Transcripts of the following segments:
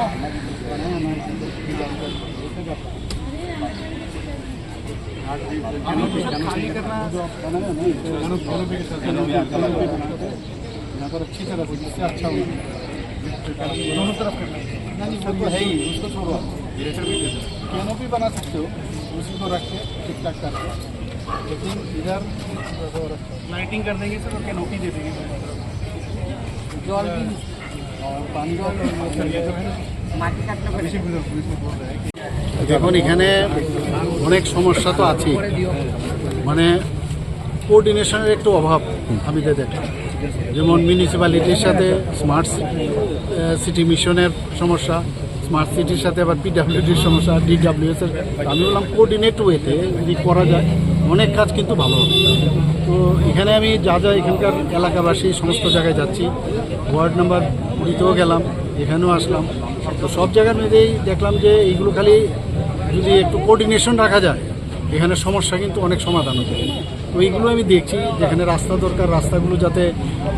यहाँ पर अच्छी तरह से अच्छा दोनों तरफ़ करना है है उसको छोड़ो कैनोपी बना सकते हो उसी को रख के ठीक ठाक करके लेकिन इधर लाइटिंग कर देंगे सर कैनोपी दे देंगे जल भी দেখুন, এখানে অনেক সমস্যা তো আছে মানে কোঅর্ডিনেশনের একটু অভাব আমি দেখলাম। যেমন মিউনিসিপ্যালিটির সাথে স্মার্ট সিটি মিশনের সমস্যা স্মার্ট সিটির সাথে আবার পিডাব্লিউডির সমস্যা ডিডাব্লিউএসের আমি বললাম কোঅর্ডিনেট ওয়েতে যদি করা যায় অনেক কাজ কিন্তু ভালো হবে। তো এখানে আমি যা যা এখানকার এলাকাবাসী সমস্ত জায়গায় যাচ্ছি, ওয়ার্ড নাম্বার কুড়িতেও গেলাম, এখানেও আসলাম। তো সব জায়গার মধ্যেই দেখলাম যে এইগুলো খালি যদি একটু কোর্ডিনেশন রাখা যায়, এখানে সমস্যা কিন্তু অনেক সমাধান হতে তো এইগুলো আমি দেখছি, যেখানে রাস্তা দরকার, রাস্তাগুলো যাতে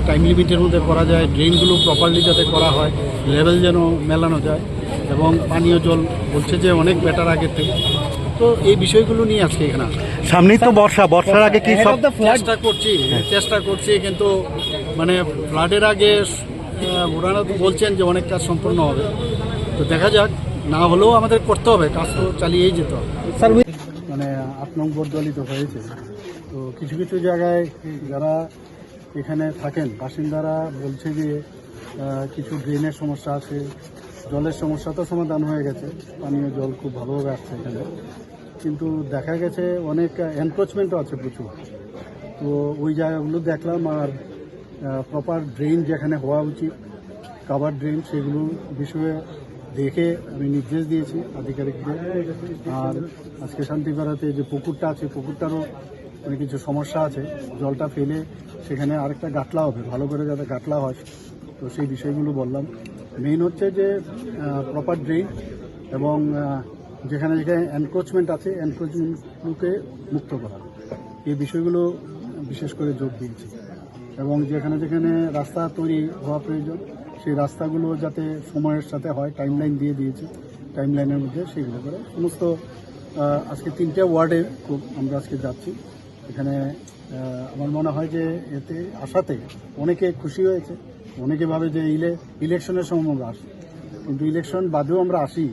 টাইম লিমিটের মধ্যে করা যায় ড্রেনগুলো প্রপারলি যাতে করা হয় লেভেল যেন মেলানো যায়। এবং পানীয় জল বলছে যে অনেক বেটার আগের থেকে। তো এই বিষয়গুলো নিয়ে আজকে এখানে সামনেই তো বর্ষা। বর্ষার আগে কি সব চেষ্টা করছি চেষ্টা করছি কিন্তু মানে ফ্লাডের আগে ওনারা তো বলছেন যে অনেক কাজ সম্পূর্ণ হবে। তো দেখা যাক না হলেও আমাদের করতে হবে কাজ তো চালিয়েই যেতে হবে। মানে আট হয়েছে। তো কিছু কিছু জায়গায় যারা এখানে থাকেন বাসিন্দারা বলছে যে কিছু ড্রেনের সমস্যা আছে জলের সমস্যা তো সমাধান হয়ে গেছে। পানীয় জল খুব ভালোভাবে আসছে এখানে। কিন্তু দেখা গেছে অনেক এনক্রোচমেন্টও আছে প্রচুর। তো ওই জায়গাগুলো দেখলাম আর প্রপার ড্রেন যেখানে হওয়া উচিত কাভার ড্রেন সেগুলো বিষয়ে দেখে আমি নির্দেশ দিয়েছি আধিকারিকদের। আর আজকে শান্তিপাড়াতে যে পুকুরটা আছে, পুকুরটারও মানে কিছু সমস্যা আছে। জলটা ফেলে সেখানে আরেকটা গাটলা হবে। ভালো করে যাতে গাটলা হয়। তো সেই বিষয়গুলো বললাম। মেইন হচ্ছে যে প্রপার ড্রেন এবং যেখানে যেখানে এনক্রোচমেন্ট আছে এনক্রোচমেন্টগুলোকে মুক্ত করা। এই বিষয়গুলো বিশেষ করে জোর দিয়েছি। এবং যেখানে যেখানে রাস্তা তৈরি হওয়া প্রয়োজন, সেই রাস্তাগুলো যাতে সময়ের সাথে হয় টাইম লাইন দিয়ে দিয়েছি টাইম লাইনের মধ্যে সেগুলো করে সমস্ত আজকে তিনটে ওয়ার্ডে খুব আমরা আজকে যাচ্ছি। এখানে আমার মনে হয় যে এতে আসাতে অনেকে খুশি হয়েছে। অনেকে ভাবে যে ইলে ইলেকশনের সময় আমরা আসি। কিন্তু ইলেকশন বাদেও আমরা আসি।